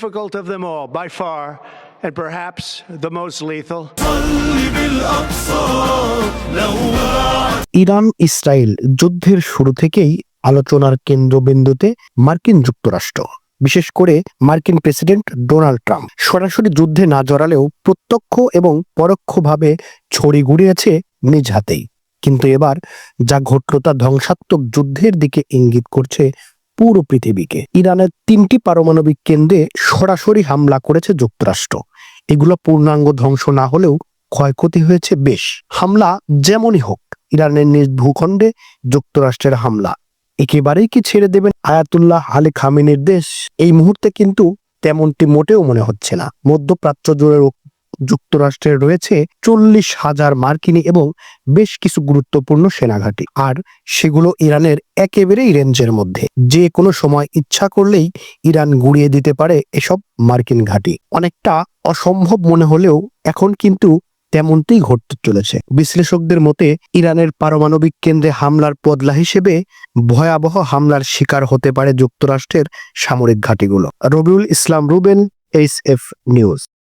difficult of them all by far, and perhaps the most lethal. Iran Israel যুদ্ধের শুরু থেকেই আলোচনার কেন্দ্রবিন্দুতে মার্কিন যুক্তরাষ্ট্র বিশেষ করে মার্কিন প্রেসিডেন্ট ডোনাল্ড ট্রাম্প সরাসরি যুদ্ধে না জড়ালেও প্রত্যক্ষ এবং পরোক্ষভাবে ছড়ি গুড়িয়েছে নিজ হাতেই কিন্তু এবার যা ঘটল তা ধ্বংসাত্মক যুদ্ধের দিকে ইঙ্গিত করছে পুরো পৃথিবীকে। ইরানের তিনটি পারমাণবিক কেন্দ্রে সরাসরি হামলা করেছে যুক্তরাষ্ট্র। এগুলো পূর্ণাঙ্গ ধ্বংস না হলেও ক্ষয়ক্ষতি হয়েছে বেশ। হামলা যেমনই হোক, ইরানের নিজ ভূখণ্ডে যুক্তরাষ্ট্রের হামলা। একেবারেই কি ছেড়ে দেবেন আয়াতুল্লাহ আলী খামিনের দেশ? এই মুহূর্তে কিন্তু তেমনটি মোটেও মনে হচ্ছে না। মধ্যপ্রাচ্য জুড়ে যুক্তরাষ্ট্রের রয়েছে চল্লিশ হাজার মার্কিনী এবং বেশ কিছু গুরুত্বপূর্ণ সেনাঘাঁটি। আর সেগুলো ইরানের একেবারেই রেঞ্জের মধ্যে। যে কোনো সময় ইচ্ছা করলেই ইরান গুড়িয়ে দিতে পারে এসব মার্কিন ঘাঁটি। অনেকটা অসম্ভব মনে হলেও এখন কিন্তু তেমনটি ঘটতে চলেছে। বিশ্লেষকদের মতে, ইরানের পারমাণবিক কেন্দ্রে হামলার বদলা হিসেবে ভয়াবহ হামলার শিকার হতে পারে যুক্তরাষ্ট্রের সামরিক ঘাঁটিগুলো। Rabiul Islam Ruben, H F news.